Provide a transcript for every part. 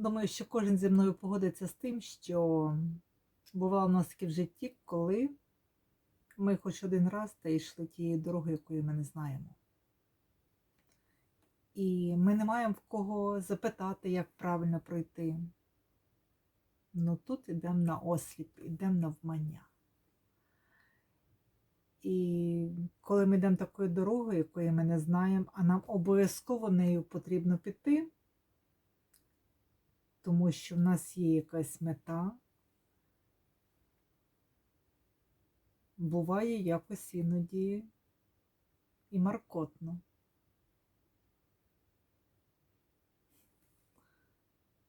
Думаю, що кожен зі мною погодиться з тим, що бувало в нас таке в житті, коли ми хоч один раз та йшли тією дорогою, якої ми не знаємо. І ми не маємо в кого запитати, як правильно пройти. Ну тут йдемо на осліп, йдемо на вмання. І коли ми йдемо такою дорогою, якої ми не знаємо, а нам обов'язково нею потрібно піти, тому що в нас є якась мета, буває якось іноді і маркотно.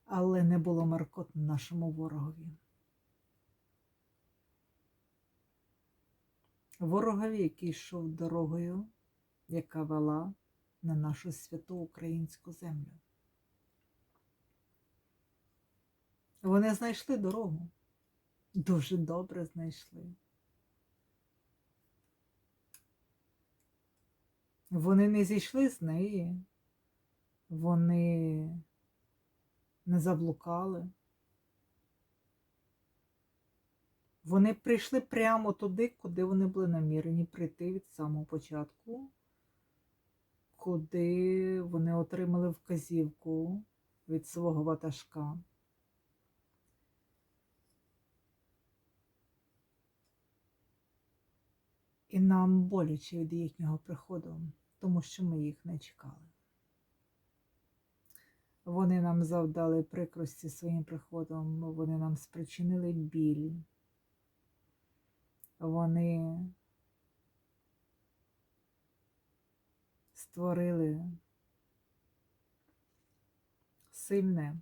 Але не було маркотно нашому ворогові. Ворогові, який йшов дорогою, яка вела на нашу святу українську землю. Вони знайшли дорогу. Дуже добре знайшли. Вони не зійшли з неї, вони не заблукали. Вони прийшли прямо туди, куди вони були намірені прийти від самого початку, куди вони отримали вказівку від свого ватажка. І нам боляче від їхнього приходу, тому що ми їх не чекали. Вони нам завдали прикрості своїм приходом, вони нам спричинили біль. Вони створили сильне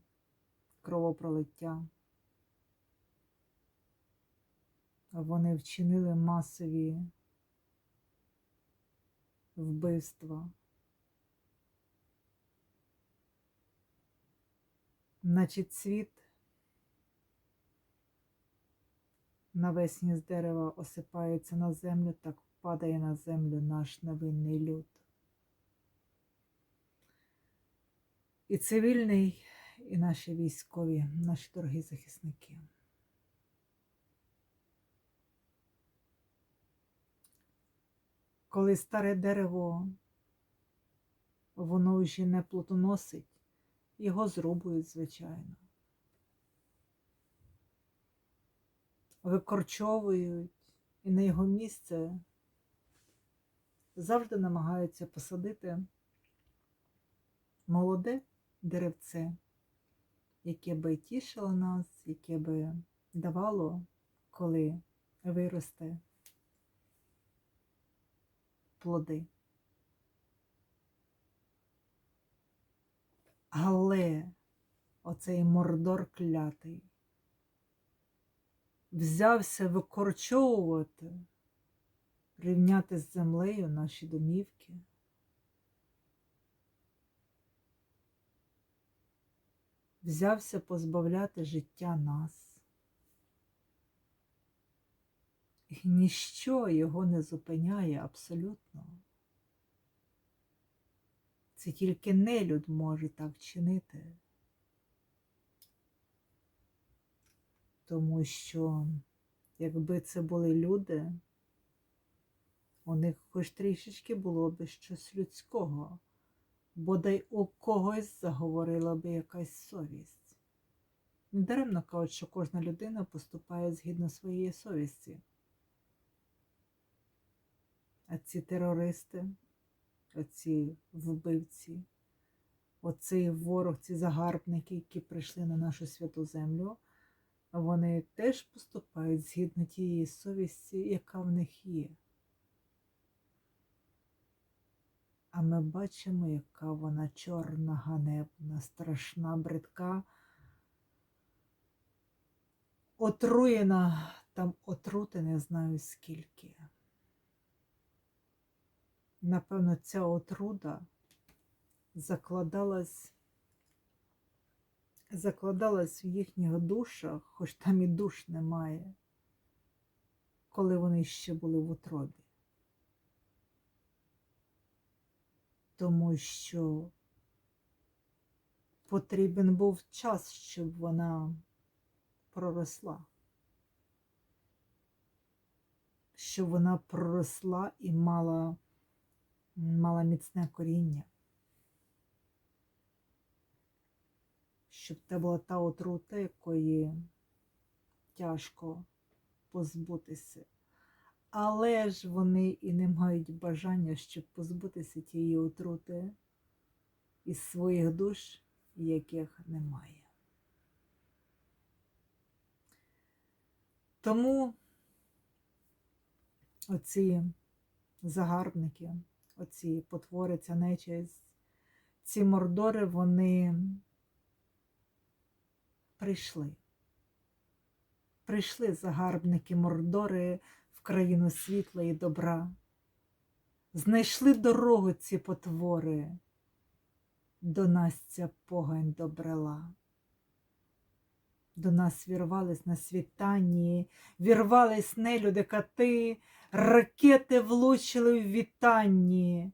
кровопролиття. Вони вчинили масові вбивства. Значить, світ навесні з дерева осипається на землю, так падає на землю наш невинний люд. І цивільний, і наші військові, наші дорогі захисники. Коли старе дерево, воно вже не плодоносить, його зрубують, звичайно. викорчовують, і на його місце завжди намагаються посадити молоде деревце, яке би тішило нас, яке би давало, коли виросте плоди. Але оцей мордор клятий взявся викорчовувати, рівняти з землею наші домівки. Взявся позбавляти життя нас. І ніщо його не зупиняє абсолютно. Це тільки нелюд може так чинити. Тому що, якби це були люди, у них хоч трішечки було б щось людського, бодай у когось заговорила би якась совість. Недаремно кажуть, що кожна людина поступає згідно своєї совісті. А ці терористи, оці вбивці, оцей ворог, ці загарбники, які прийшли на нашу святу землю вони теж поступають згідно тієї совісті, яка в них є. А ми бачимо, яка вона чорна, ганебна, страшна, бридка, отруєна, там отрути не знаю скільки. Напевно, ця отруда закладалась закладалась в їхніх душах, хоч там і душ немає, коли вони ще були в утробі. Тому що потрібен був час, щоб вона проросла. Щоб вона проросла і мала, мала міцне коріння. Щоб це була та отрута, якої тяжко позбутися. Але ж вони і не мають бажання, щоб позбутися тієї отрути із своїх душ, яких немає. Тому оці загарбники, оці потвори, ця нечисть, ці мордори, вони прийшли. Прийшли загарбники мордори в країну світла і добра. Знайшли дорогу ці потвори, до нас ця погань добрела. До нас вірвались на світанні, вірвались нелюди кати, ракети влучили в вітанні,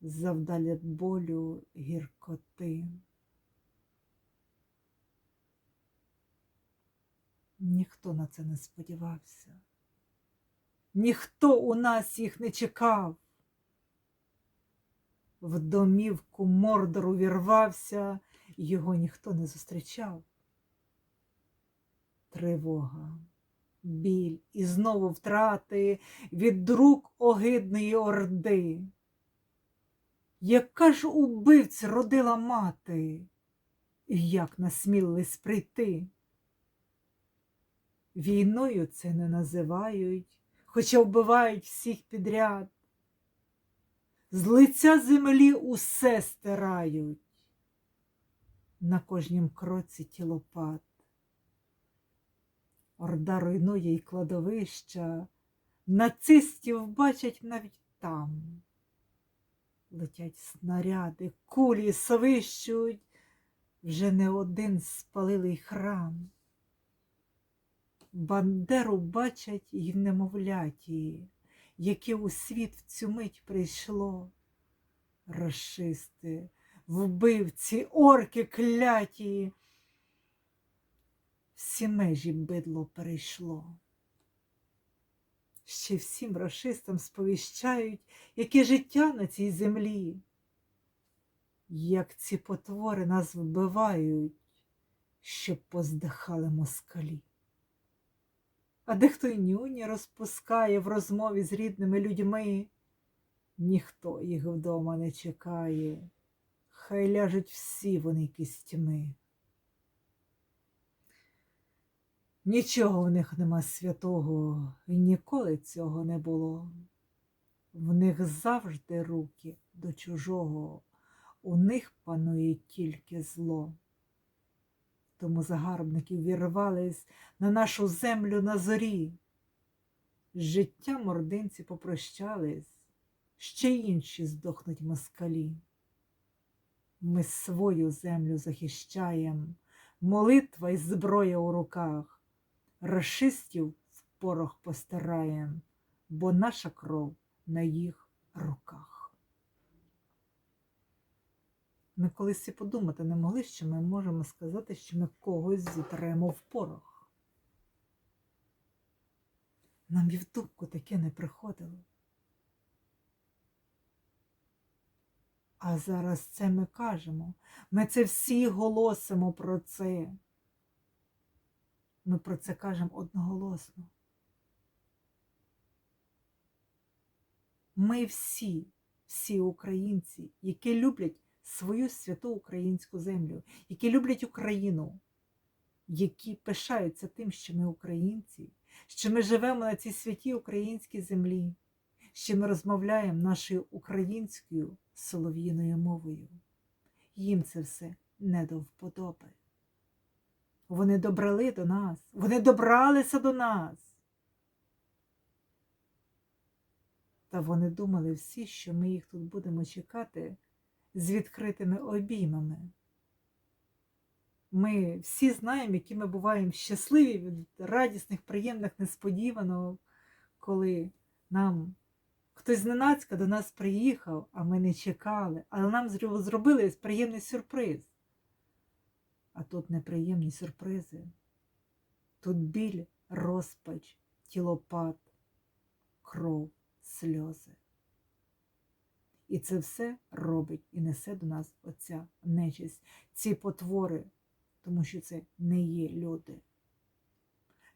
завдалі болю гіркоти. Ніхто на це не сподівався. Ніхто у нас їх не чекав. В домівку мордору вірвався, його ніхто не зустрічав. Тривога, біль і знову втрати від рук огидної орди. Яка ж убивць родила мати, і як насмілились прийти? Війною це не називають, хоча вбивають всіх підряд. З лиця землі усе стирають, на кожнім кроці тілопад. Орда руйнує й кладовища, нацистів бачать навіть там. Летять снаряди, кулі свищуть, вже не один спалилий храм. Бандеру бачать і немовляті, яке у світ в цю мить прийшло. Рашисти, вбивці, орки кляті, всі межі бидло перейшло. Ще всім рашистам сповіщають, яке життя на цій землі, як ці потвори нас вбивають, щоб поздихали москалі. А дехто й нюні розпускає в розмові з рідними людьми. Ніхто їх вдома не чекає, хай ляжуть всі вони кістьми. Нічого в них нема святого, і ніколи цього не було. В них завжди руки до чужого, у них панує тільки зло. Тому загарбники вірвались на нашу землю на зорі. З життям мординці попрощались, ще інші здохнуть москалі. Ми свою землю захищаєм, молитва й зброя у руках, Рашистів в порох постараєм, бо наша кров на їх руках. Ми колись і подумати не могли, що ми можемо сказати, що ми когось зітремо в порох. Нам і в думку таке не приходило. А зараз це ми кажемо. Ми це всі голосимо про це. Ми про це кажемо одноголосно. Ми всі, всі українці, які люблять свою святу українську землю, які люблять Україну, які пишаються тим, що ми українці, що ми живемо на цій святій українській землі, що ми розмовляємо нашою українською солов'їною мовою. Їм це все не до вподоби. Вони добрали до нас, вони добралися до нас. Та вони думали всі, що ми їх тут будемо чекати з відкритими обіймами. Ми всі знаємо, які ми буваємо щасливі від радісних, приємних несподіванок, коли нам хтось зненацька до нас приїхав, а ми не чекали, але нам зробили приємний сюрприз. А тут неприємні сюрпризи. Тут біль, розпач, тілопад, кров, сльози. І це все робить і несе до нас оця нечисть, ці потвори, тому що це не є люди.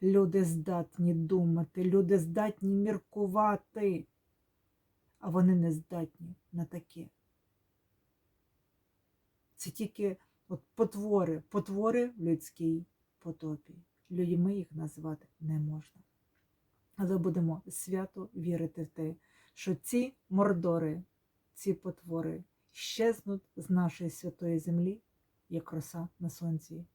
Люди здатні думати, люди здатні міркувати, а вони не здатні на таке. Це тільки от потвори, потвори в людській потопі. Людьми їх назвати не можна. Але будемо свято вірити в те, що ці мордори, ці потвори щезнуть з нашої святої землі, як роса на сонці.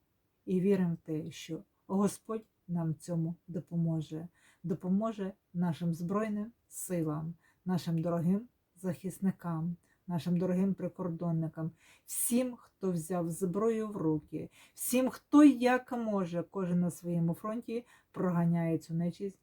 І віримо в те, що Господь нам цьому допоможе, допоможе нашим Збройним силам, нашим дорогим захисникам, нашим дорогим прикордонникам, всім, хто взяв зброю в руки, всім, хто як може, кожен на своєму фронті проганяє цю нечисть з